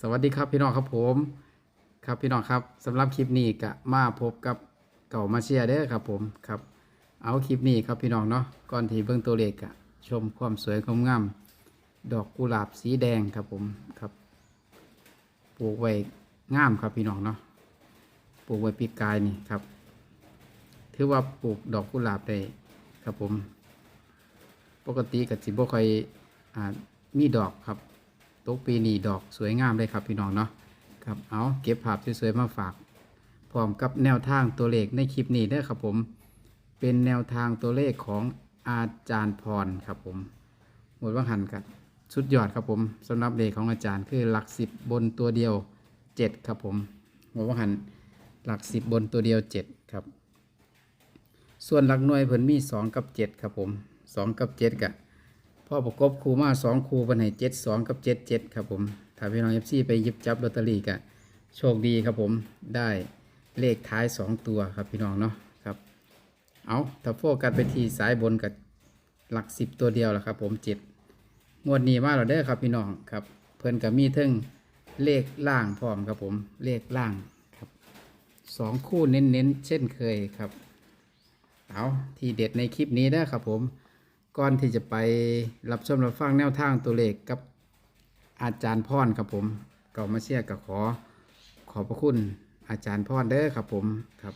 สวัสดีครับพี่น้องครับผม ครับพี่น้องครับสำหรับคลิปนี้ก็มาพบกับเก่ามาเชียร์เด้อครับผมครับ เอาคลิปนี้ครับพี่น้องเนาะก่อนที่เบื้องตัวเลขอะชมความสวยความงามดอกกุหลาบสีแดงครับผมครับปลูกไว้งามครับพี่น้องเนาะปลูกไว้ปีกายนี่ครับ ถือว่าปลูกดอกกุหลาบได้ครับผม ปกติกับสิบ่ค่อยมีดอกครับ ตกปีนี้ดอกสวยงามเลยครับพี่น้องเนาะครับเอาเก็บภาพสวยๆมาฝาก พร้อมกับแนวทางตัวเลขในคลิปนี้ด้ครับผม เป็นแนวทางตัวเลขของอาจารย์พรครับผมหมดว่าหันกันสุดยอดครับผมสำหรับเลขของอาจารย์คือหลักสิบบนตัวเดียวเจ็ดครับผมหมดว่าหันหลักสิบบนตัวเดียวเจ็ดครับ ส่วนหลักหน่วยเพิ่นมีสองกับเจ็ดครับผมสองกับเจ็ดกะ พ่อประกบคูมาสองคูเป็นให้เจ็ดสองกับเจ็ดเจ็ดครับผมถ้าพี่น้องเอฟซีไปยิบจับลอตเตอรี่กะโชคดีครับผมได้เลขท้ายสองตัวครับพี่น้องเนาะครับเอาถ้าโฟกัสไปที่สายบนกับหลักสิบตัวเดียวแหละครับผมเจ็ดงวดนี้มาแล้วเด้ครับพี่น้องครับ เพิ่นกับมีเทิงเลขล่างพร้อมครับผมเลขล่างครับสองคู่เน้นๆเช่นเคยครับเอาที่เด็ดในคลิปนี้นะครับผม ก่อนที่จะไปรับชมรับฟังแนวทางตัวเลขกับอาจารย์พรครับผมเก่ามาเชียร์กับขอขอบพระคุณอาจารย์พรเด้อครับผมครับ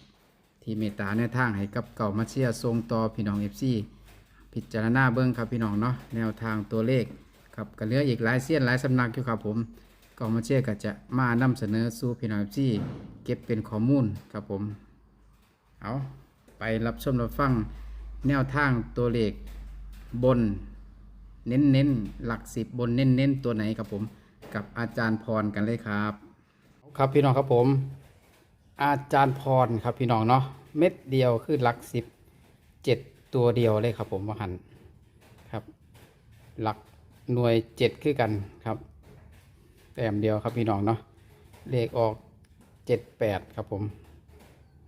ที่เมตตาแนวทางให้กับเก่ามาเชียร์ทรงต่อพี่น้องเอฟซีพิจารณาเบิ้งครับพี่น้องเนาะแนวทางตัวเลขครับก็เหลืออีกหลายเสี้ยนหลายสำนักอยู่ครับผมเก่ามาเชียร์ก็จะมานำเสนอสู่พี่น้องเอฟซีเก็บเป็นข้อมูลครับผมเอาไปรับชมรับฟังแนวทางตัวเลข บนเน้นเน้นหลักสิบบนเน้นเน้นตัวไหนครับผมกับอาจารย์พรกันเลยครับ ครับพี่น้องครับผม อาจารย์พรครับพี่น้องเนาะเม็ดเดียวคือหลักสิบเจ็ดตัวเดียวเลยครับผมว่าหันครับ หลักหน่วยเจ็ดคือกันครับแต้มเดียวครับพี่น้องเนาะเลขออกเจ็ดแปดครับผม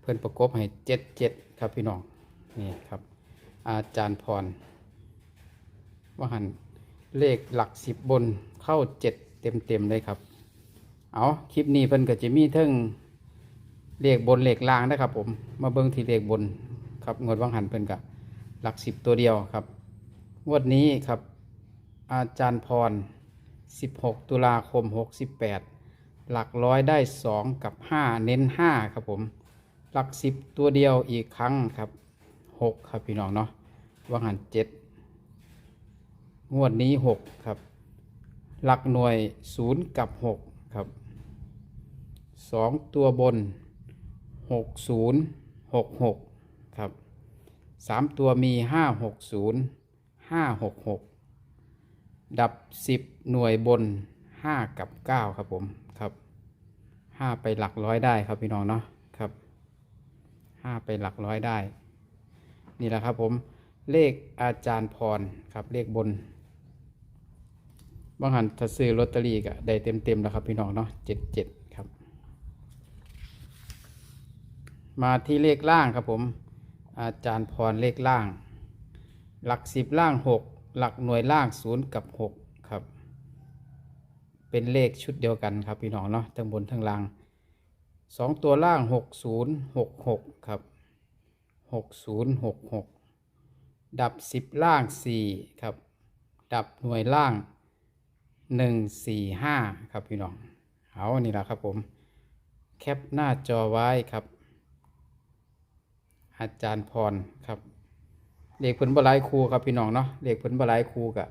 เพื่อนประกบให้เจ็ดเจ็ดครับพี่น้องนี่ครับ อาจารย์พร ว่าหันเลขหลักสิบบนเข้าเจ็ดเต็มเต็มๆเลยครับ เอาคลิปนี้เพิ่นก็จะมีเทิงเลขบนเลขล่างนะครับ ผม มาเบิ้งที่เลขบนครับงวดวังหันเพิ่นกับหลักสิบตัวเดียวครับงวดนี้ครับ อาจารย์พร 16 ตุลาคม 68 หลักร้อยได้ 2 กับ 5 เน้น 5 ครับผม หลักสิบตัวเดียวอีกครั้งครับ 6 ครับพี่น้องเนาะวังหัน7 งวดนี้หกครับ หลักหน่วยศูนย์กับหกครับสองตัวบนหกศูนย์หกหกครับสามตัวมีห้าหกศูนย์ห้าหกหกดับสิบหน่วยบนห้ากับเก้าครับผมครับห้าไปหลักร้อยได้ครับพี่น้องเนาะครับห้าไปหลักร้อยได้ นี่แหละครับผมเลขอาจารย์พรครับเลขบน บางหันถ้าซื้อลอตเตอรี่ก็ได้เต็มเต็มๆแล้วครับพี่น้องเนาะเจ็ดเจ็ดครับ มาที่เลขล่างครับผม อาจารย์พรเลขล่าง หลักสิบล่างหกหลักหน่วยล่างศูนย์กับหกครับ เป็นเลขชุดเดียวกันครับพี่น้องเนาะทั้งบนทั้งล่างสองตัวล่างหกศูนย์หกหกครับหกศูนย์หกหกดับสิบล่างสี่ครับ ดับหน่วยล่าง หนึ่งสี่ห้าครับพี่น้องเอานี่แหละครับผม แคปหน้าจอไว้ครับ อาจารย์พรครับเลขผลบลายครูครับพี่น้องเนาะเลขผลบลายครูกับ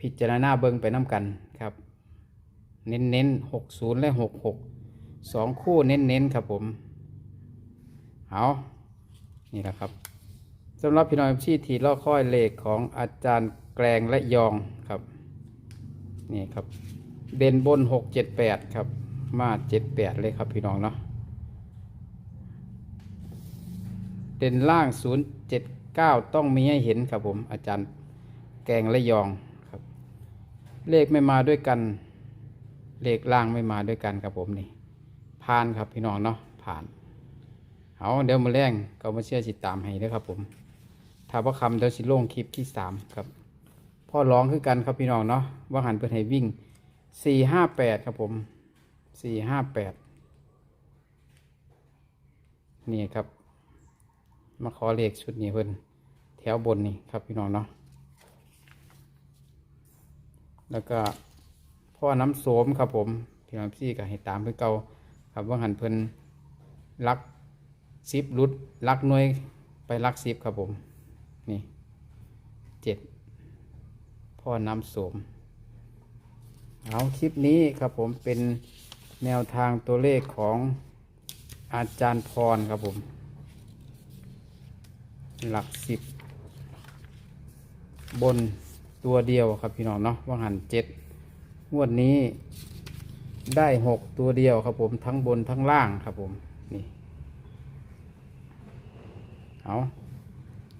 พิจารณาเบิ้งไปน้ำกันครับ เน้นเน้นหกศูนย์และหกหกสองคู่เน้นเน้นๆครับผมเอานี่แหละครับสำหรับพี่น้องที่ทีล่อค่อยเลขของอาจารย์แกลงและยองครับ นี่ครับ เด่นบนหกเจ็ดแปดครับ มาเจ็ดแปดเลยครับพี่น้องเนาะเด่นล่างศูนย์เจ็ดเก้าต้องมีให้เห็นครับผม อาจารย์แกงและยองครับ เลขไม่มาด้วยกัน เลขล่างไม่มาด้วยกันครับผมนี่ผ่านครับพี่น้องเนาะผ่านเอาเดี๋ยวมาแรงก็มาเชื่อสิตามให้เด้อครับผมถ้าว่าคำเดี๋ยวสิลงคลิปที่สามครับ พ่อร้องคือกันครับพี่น้องเนาะว่าหันเพื่อนให้วิ่งสี่ห้าแปดครับผมสี่ห้าแปดนี่ครับ มาขอเลขชุดนี้เพิ่นแถวบนนี่ครับพี่น้องเนาะแล้วก็พ่อน้ำโสมครับผมพี่น้องพี่ก็ให้ตามเพื่อเก่าครับว่าหันเพิ่นลักซิบรุดลักหน่วยไปลักซิบครับผมนี่เจ็ด พ่อน้ำสม เอาคลิปนี้ครับผมเป็นแนวทางตัวเลขของอาจารย์พรครับผม หลักสิบบนตัวเดียวครับพี่น้องเนาะว่างหันเจ็ดงวดนี้ได้หกตัวเดียวครับผมทั้งบนทั้งล่างครับผมนี่เอา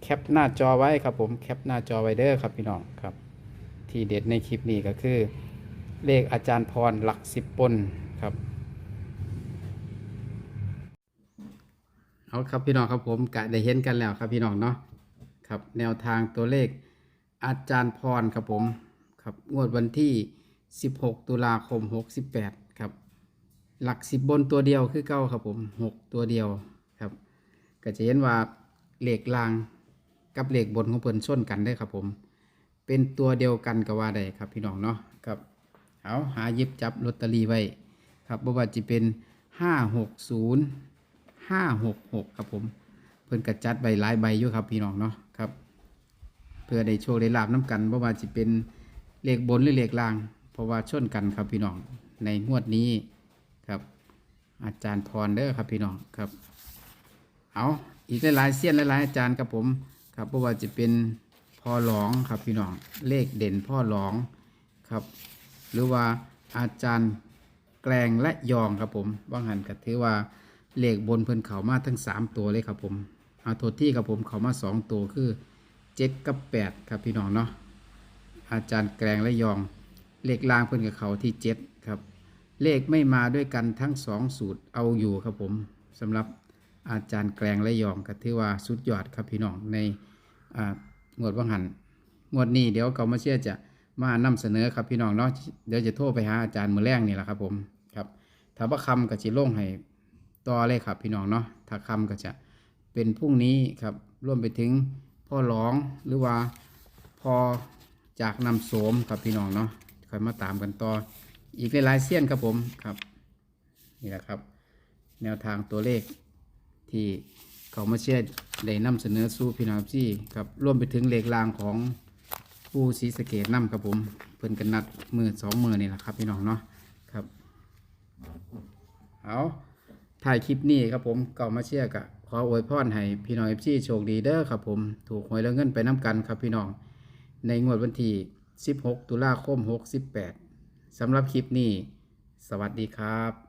แคปหน้าจอไว้ครับผมแคปหน้าจอไว้เด้อครับพี่น้องครับ ที่เด็ดในคลิปนี้ก็คือ เลขอาจารย์พรหลักสิบปนครับ เอาครับพี่น้องครับผมกะได้เห็นกันแล้วครับพี่น้องเนาะครับแนวทางตัวเลขอาจารย์พรครับผมครับงวดวันที่ 16 ตุลาคม 68 ครับ หลักสิบบนตัวเดียวคือเก้าครับผม 6 ตัวเดียวครับ ก็จะเห็นว่าเลขลางกับเลขบนของเพิ่นส้นกันได้ครับผม เป็นตัวเดียวกันก็ว่าได้ครับพี่น้องเนาะครับเอาหายิบจับลอตเตอรี่ไว้ครับบ่ว่าจะเป็น560 566ครับผม เพิ่อนกระจัดใบหลายใบอยู่ครับพี่น้องเนาะครับ เพื่อได้โชคได้ลาบน้ำกันบ่ว่าจะเป็นเลขบนหรือเลขล่าง เพราะว่าชนกันครับพี่น้องในงวดนี้ครับ อาจารย์พรเด้อครับพี่น้องครับ เอาอีกหลายๆเสี้ยนหลายๆอาจารย์ครับผมครับเพราะว่าจะเป็น พ่อหลองครับพี่น้องเลขเด่นพ่อหลองครับ หรือว่าอาจารย์แกลงและยองครับผมว่างหันก็ถือว่าเลขบนเพิ่นเขามาทั้ง 3 ตัวเลยครับผมเอาโทษที่ครับผมเขามา 2 ตัวคือ 7 กับ 8 ครับพี่น้องเนาะอาจารย์แกลงและยอง เลขล่างเพิ่นกับเขาที่ 7 ครับ เลขไม่มาด้วยกันทั้ง 2 สูตรเอาอยู่ครับผมสำหรับอาจารย์แกลงและยองก็ถือว่าสุดยอดครับพี่น้องในอ่า งวดว่างหันงวดนี้เดี๋ยวเกามาเชื่อจะมานำเสนอครับพี่น้องเนาะเดี๋ยวจะโทรไปหาอาจารย์มือแรงนี่แหละครับ ผมครับถ้าว่าคำก็จะลงให้ต่อเลยครับพี่น้องเนาะถ้าคำก็จะเป็นพรุ่งนี้ครับร่วมไปถึงพ่อหลองหรือว่าพอจากนำโสมครับพี่น้องเนาะคอยมาตามกันต่ออีกหลายเสี้ยนครับผมครับนี่แหละครับ แนวทางตัวเลขที่ เขามาเชื่อได้นำเสนอสู่พี่น้องที่ครับร่วมไปถึงเลขรางของผู้ศรีสะเกดนำครับผมเพิ่นกันนัดมือสองมือนี่แหละครับพี่น้องเนาะครับเอาถ่ายคลิปนี้ครับผมเก่ามาเชื่อกะขออวยพรให้พี่น้องเอฟซีโชคดีเด้อครับผมถูกหวยแล้วเงินไปน้ำกันครับพี่น้อง ในงวดวันที่ 16 ตุลาคม 68สำหรับคลิปนี้ สวัสดีครับ